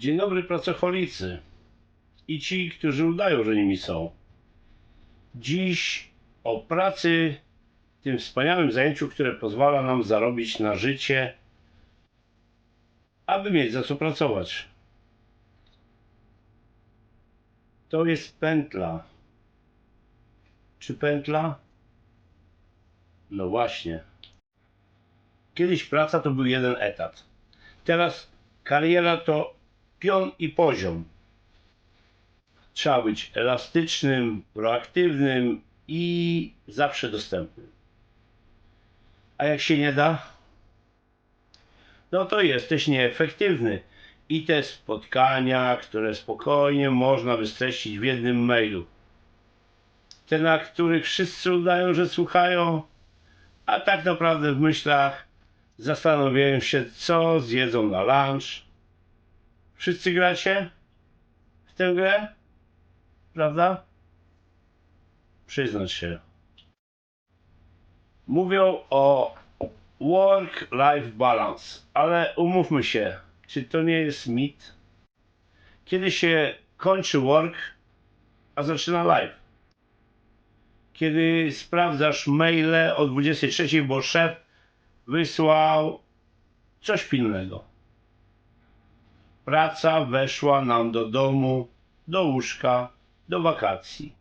Dzień dobry pracocholicy i ci, którzy udają, że nimi są. Dziś o pracy, tym wspaniałym zajęciu, które pozwala nam zarobić na życie, aby mieć za co pracować. To jest pętla. Czy pętla? No właśnie. Kiedyś praca to był jeden etat. Teraz kariera to pion i poziom. Trzeba być elastycznym, proaktywnym i zawsze dostępnym. A jak się nie da, no to jesteś nieefektywny. I te spotkania, które spokojnie można wystreścić w jednym mailu. Te, na których wszyscy udają, że słuchają, a tak naprawdę w myślach zastanawiają się, co zjedzą na lunch. Wszyscy gracie w tę grę? Prawda? Przyznać się. Mówią o work-life balance, ale umówmy się, czy to nie jest mit? Kiedy się kończy work, a zaczyna life? Kiedy sprawdzasz maile o 23, bo szef wysłał coś pilnego. Praca weszła nam do domu, do łóżka, do wakacji.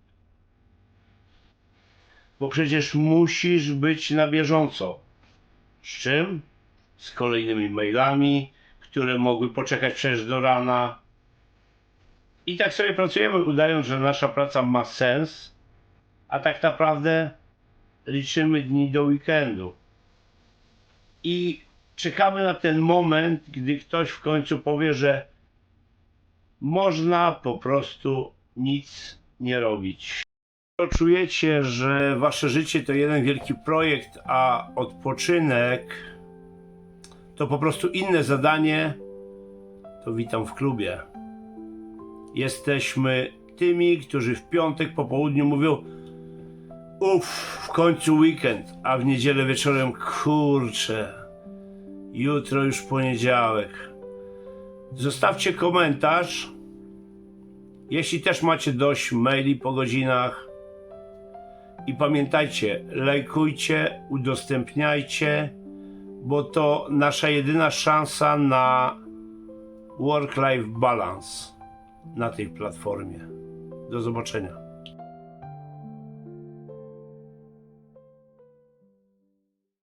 Bo przecież musisz być na bieżąco. Z czym? Z kolejnymi mailami, które mogły poczekać przecież do rana. I tak sobie pracujemy, udając, że nasza praca ma sens, a tak naprawdę liczymy dni do weekendu i czekamy na ten moment, gdy ktoś w końcu powie, że można po prostu nic nie robić. Czujecie, że wasze życie to jeden wielki projekt, a odpoczynek to po prostu inne zadanie, to witam w klubie. Jesteśmy tymi, którzy w piątek po południu mówią Uff, w końcu weekend, a w niedzielę wieczorem kurczę. Jutro już poniedziałek. Zostawcie komentarz. Jeśli też macie dość maili po godzinach. I pamiętajcie, lajkujcie, udostępniajcie, bo to nasza jedyna szansa na work-life balance na tej platformie. Do zobaczenia.